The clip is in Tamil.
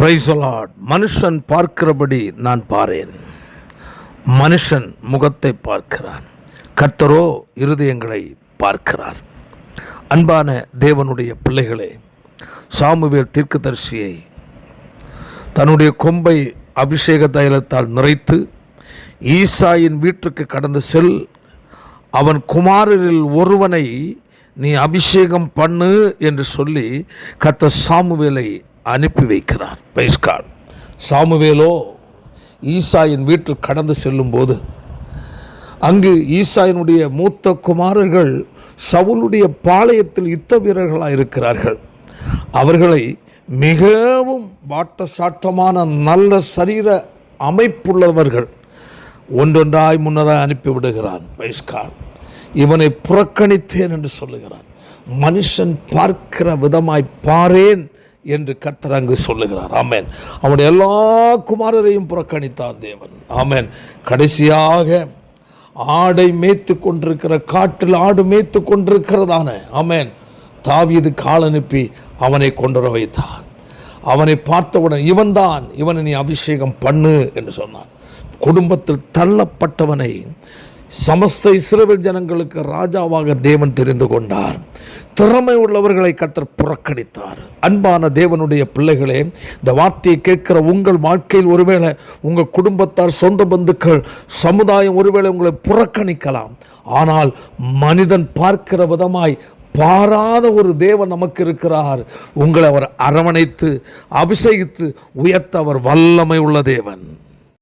பிரைசலாட் மனுஷன் பார்க்கிறபடி நான் பாரேன். மனுஷன் முகத்தை பார்க்கிறான். கர்த்தரோ இருதயங்களை பார்க்கிறார். அன்பான தேவனுடைய பிள்ளைகளே சாமுவேல் தீர்க்கதரிசியை தன்னுடைய கொம்பை அபிஷேக தைலத்தால் நிறைத்து ஈசாயின் வீட்டுக்கு கடந்து செல் அவன் குமாரரில் ஒருவனை நீ அபிஷேகம் பண்ணு என்று சொல்லி கத்த சாமுவேலை அனுப்பி வைக்கிறார். பைஸ்கான் சாமுவேலோ ஈசாயின் வீட்டில் கடந்து செல்லும்போது அங்கு ஈசாயினுடைய மூத்த குமாரர்கள் சவுலுடைய பாளையத்தில் யுத்த வீரர்களாக இருக்கிறார்கள். அவர்களை மிகவும் வாட்டசாட்டமான நல்ல சரீர அமைப்புள்ளவர்கள் ஒன்றொன்றாய் முன்னதாக அனுப்பிவிடுகிறான் பைஸ்கான் இவனை புறக்கணித்தேன் என்று சொல்லுகிறான். மனுஷன் பார்க்கிற விதமாய் பாரேன் என்று கர்த்தர் அங்கு சொல்லுகிறார். ஆமேன். அவனுடைய எல்லா குமாரரையும் புறக்கணித்தான் தேவன். ஆமேன். கடைசியாக ஆடை மேய்த்து கொண்டிருக்கிற காட்டில் ஆடு மேய்த்து கொண்டிருக்கிறதான. ஆமேன். தாவியது காலனுப்பி அவனை கொண்டு வர வைத்தான். அவனை பார்த்தவுடன் இவன்தான் இவனை நீ அபிஷேகம் பண்ணு என்று சொன்னான். குடும்பத்தில் தள்ளப்பட்டவனை சமஸ்த இஸ்ரவேல் ஜனங்களுக்கு ராஜாவாக தேவன் தெரிந்து கொண்டார். திறமை உள்ளவர்களை கத்தர் புறக்கணித்தார். அன்பான தேவனுடைய பிள்ளைகளே இந்த வார்த்தையை கேட்கிற உங்கள் வாழ்க்கையில் ஒருவேளை உங்கள் குடும்பத்தார் சொந்த பந்துக்கள் சமுதாயம் ஒருவேளை உங்களை புறக்கணிக்கலாம். ஆனால் மனிதன் பார்க்கிற விதமாய் பாராத ஒரு தேவன் நமக்கு இருக்கிறார். உங்களை அவர் அரவணைத்து அபிஷேகித்து உயர்த்த அவர் வல்லமை உள்ள தேவன்.